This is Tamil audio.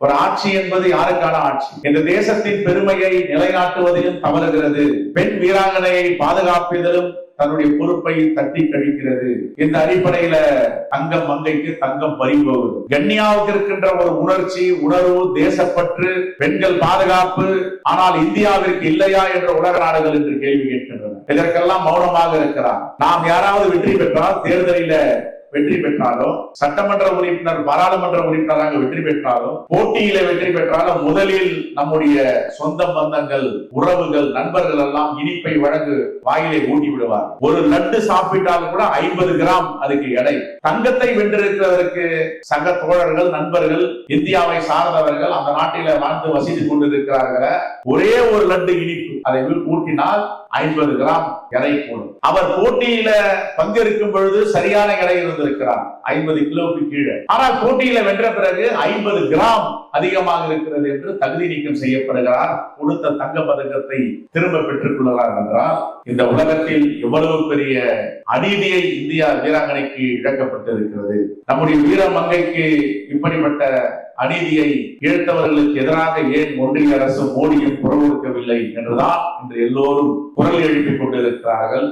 ஒரு ஆட்சி என்பது யாருக்கான ஆட்சி? இந்த தேசத்தின் பெருமையை நிலைநாட்டுவதிலும் தவறுகிறது. பெண் வீராங்கனையை பாதுகாப்பதிலும் தன்னுடைய பொறுப்பை தட்டி கழிக்கிறது. இந்த அடிப்படையில தங்கம் மங்கைக்கு தங்கம் பறிபோகுது. கண்ணியாவுக்கு இருக்கின்ற ஒரு உணர்ச்சி உணர்வு தேசப்பற்று பெண்கள் பாதுகாப்பு ஆனால் இந்தியாவிற்கு இல்லையா என்ற உலக நாடுகள் என்று கேள்வி கேட்கின்றன. இதற்கெல்லாம் மௌனமாக இருக்கிறார். நாம் யாராவது வெற்றி பெற்றால் தேர்தலில வெற்றி பெற்றாலும் சட்டமன்ற உறுப்பினர் பாராளுமன்ற உறுப்பினராக வெற்றி பெற்றாலும் போட்டியில வெற்றி பெற்றாலும் முதலில் நம்முடைய சொந்த பந்தங்கள் உறவுகள் நண்பர்கள் எல்லாம் இனிப்பை வழங்கு வாயிலை ஊட்டி விடுவார். ஒரு லட்டு சாப்பிட்டாலும் கூட ஐம்பது கிராம் அதுக்கு எடை. தங்கத்தை வென்றிருக்கிறதற்கு சங்க தோழர்கள் நண்பர்கள் இந்தியாவை சார்ந்தவர்கள் அந்த நாட்டில வாழ்ந்து வசித்துக் கொண்டிருக்கிறார்கள் ஒரே ஒரு லட்டு இனிப்பு. அதை ஊட்டினால் ஐம்பது கிராம் எடை கூடும் அவர் போட்டியில பங்கெடுக்கும் பொழுது சரியான எடை இருந்திருக்கிறார் ஐம்பது கிலோவுக்கு கீழே. ஆனால் போட்டியில வென்ற பிறகு ஐம்பது கிராம் அதிகமாக இருக்கிறது என்று தகுதி நீக்கம் செய்யப்படுகிறார். கொடுத்த தங்க பதக்கத்தை திரும்ப பெற்றுக் கொள்கிறார் என்றால் இந்த உலகத்தில் எவ்வளவு பெரிய அநீதியை இந்தியா வீராங்கனைக்கு இழக்கப்பட்டிருக்கிறது. நம்முடைய வீர மங்கைக்கு இப்படிப்பட்ட அநீதியை இழுத்தவர்களுக்கு எதிராக ஏன் ஒன்றிய அரசு மோடியும் குரல் கொடுக்கவில்லை என்றுதான் இன்று எல்லோரும் குரல் எழுப்பிக் கொண்டிருக்கிறார்கள்.